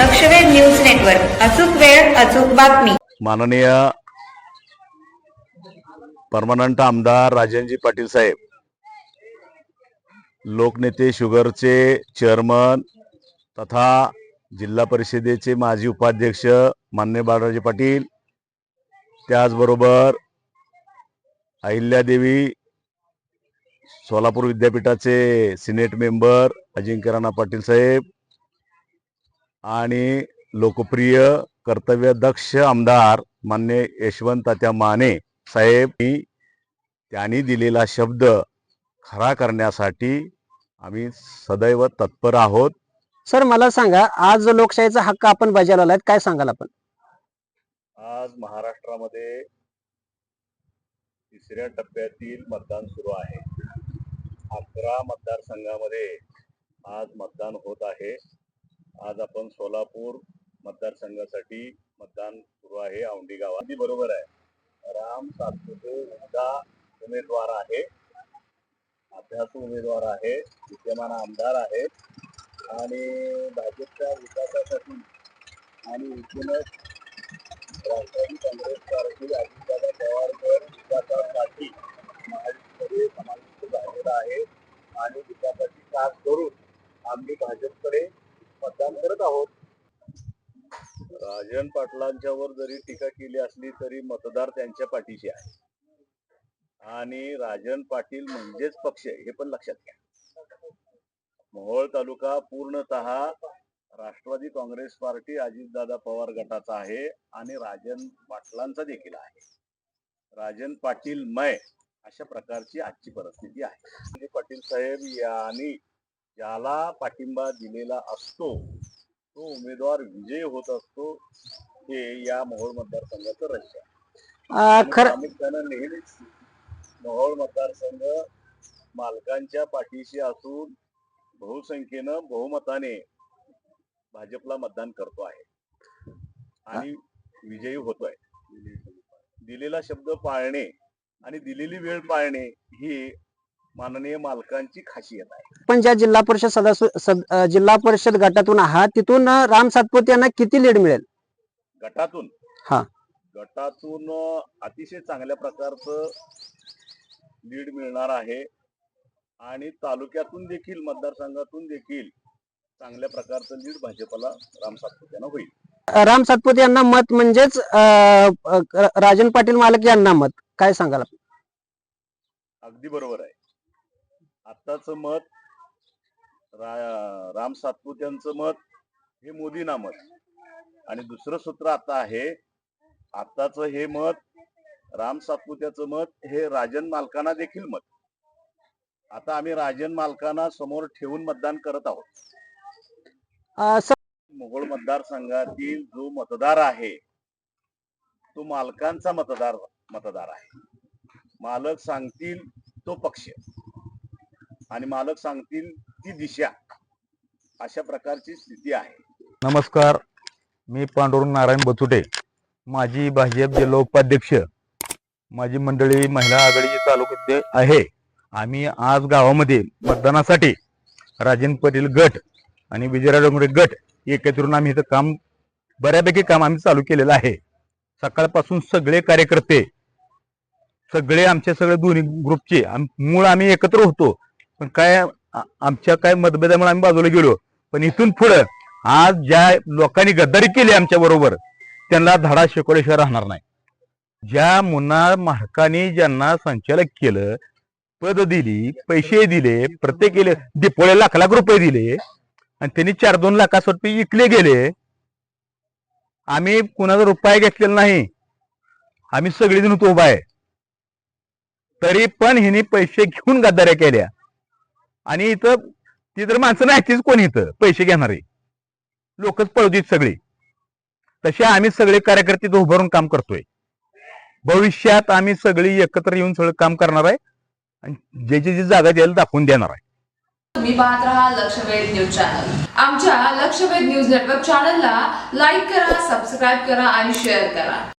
लक्षवेध news network. अचूक वेळ अचूक बातमी. माननीय परमनंट आमदार राजनजी पाटील साहेब लोकनेते शुगरचे चेअरमन तथा जिल्हा परिषदेचे माजी उपाध्यक्ष मान्य बाळराजे पाटील त्याचबरोबर अहिल्यादेवी सोलापूर विद्यापीठाचे सिनेट मेंबर अजिंक्य राणा पाटील साहेब आणि लोकप्रिय कर्तव्यदक्ष आमदार मान्य यशवंत तात्या माने साहेब ही त्यांनी दिलेला शब्द खरा करण्यासाठी आम्ही सदैव तत्पर आहोत. सर मला सांगा आज जो लोकशाहीचा हक्क आपण बजावला काय सांगाल आपण? आज महाराष्ट्रामध्ये तिसऱ्या टप्प्यातील मतदान सुरू आहे. अकरा मतदारसंघामध्ये आज मतदान होत आहे. आज आपण सोलापूर मतदारसंघासाठी मतदान सुरू आहे औंढी गावात. अगदी बरोबर आहे. राम सातपुते उमदा उमेदवार आहे. अभ्यासू उमेदवार आहे. विद्यमान आमदार आहेत आणि भाजपच्या विकासासाठी आणि एकूणच राष्ट्रवादी काँग्रेस पार्टी अजितदादा पवारकर विकासासाठी महायुतीमध्ये समाविष्ट झालेला आहे. आणि विकासाची कास करून आम्ही भाजपकडे मतदान करत आहोत. राजन पाटलांच्यावर जरी टीका केली असली तरी मतदार त्यांच्या पाठीशी आहे. आणि राजन पाटील म्हणजेच पक्ष हे पण लक्षात घ्या. मोहोळ तालुका पूर्णतः राष्ट्रवादी काँग्रेस पार्टी अजितदादा पवार गटाचा आहे आणि राजन पाटलांचा देखील आहे. राजन पाटील मय अशा प्रकारची आजची परिस्थिती आहे. पाटील साहेब यांनी ज्याला पाठिंबा दिलेला असतो तो उमेदवार विजयी होत असतो हे या मोहोळ मतदारसंघाचं रहस्य आहे. खरं प्रामुख्यानं नेहमीच मोहोळ मतदारसंघ मालकांच्या पाठीशी असून बहुसंख्येनं बहुमताने भाजपला मतदान करतो आहे आणि विजयी होतोय दिलेला शब्द पाळणे आणि दिलेली वेळ पाळणे ही माननीय मालकांची खासियत आहे. आपण ज्या जिल्हा परिषद सदस्य सद- अं, जिल्हा परिषद गटातून आहात तिथून अं, राम सातपुते यांना किती लीड मिळेल? गटातून? हा. गटातून अं, अतिशय चांगल्या प्रकारचं लीड मिळणार आहे. आणि तालुक्यातून देखील मतदारसंघातून देखील चांगल्या प्रकारचं लीड भाजपला राम सातपुत्यांना होईल. अं, राम सातपुते यांना मत म्हणजेच अं, अं, राजन पाटील मालक यांना मत. काय सांगाल आपण? अगदी बरोबर आहे. आत्ताच मत रा- राम सातपुत्यांचं मत हे मोदींना मत. आणि दुसरं सूत्र आता आहे आत्ताच हे मत राम सातपुत्याचं मत हे राजन मालकांना देखील मत. आता आम्ही राजन मालकांना समोर ठेवून मतदान करत आहोत. मोहोळ मतदारसंघातील जो मतदार आहे तो मालकांचा मतदार मतदार आहे. मालक सांगतील तो पक्ष. आणि मालक सांगतील ती दिशा. अशा प्रकारची स्थिती आहे. नमस्कार. मी पांडुरंग नारायण बचुटे. माझी भाजप जिल्हा उपाध्यक्ष माझी मंडळी महिला आघाडीची तालुक्यात आहे. आम्ही आज गावामध्ये मतदानासाठी राजेंद्र पाटील गट आणि विजयराव डोंगरे गट एकत्रून आम्ही इथं काम बऱ्यापैकी काम आम्ही चालू केलेलं आहे. सकाळपासून सगळे कार्यकर्ते सगळे आमच्या सगळे दोन्ही ग्रुपचे मूळ आम्ही एकत्र होतो. पण काय आमच्या काय मतभेदामुळे आम्ही बाजूला गेलो. पण इथून पुढं आज ज्या लोकांनी गद्दारी केली आमच्या बरोबर त्यांना धडा शिकवल्याशिवाय राहणार नाही. ज्या मुन्ना मालकाने ज्यांना संचालक केलं पद दिली पैसे दिले प्रत्येक केले दिपोळे लाख लाख रुपये दिले आणि त्यांनी चार दोन लाखासाठी विकले गेले आम्ही कुणाचा रुपये घेतलेला नाही. आम्ही सगळेजण होतो उभा आहे. तरी पण हिने पैसे घेऊन गद्दाऱ्या केल्या. आणि इथं ती तर माणसं नाहीतीच कोण इथं? पैसे घेणारे. लोकच पळवतील सगळे. तसे आम्ही सगळे कार्यकर्ते उभारून काम करतोय. भविष्यात आम्ही सगळी एकत्र येऊन सगळं काम करणार आहे आणि जे जे जी जागा द्यायला दाखवून देणार आहे. तुम्ही पाहत राहा लक्षवेध न्यूज चॅनल. आमच्या लक्षवेध न्यूज नेटवर्क चॅनलला लाईक करा सबस्क्राईब करा आणि शेअर करा.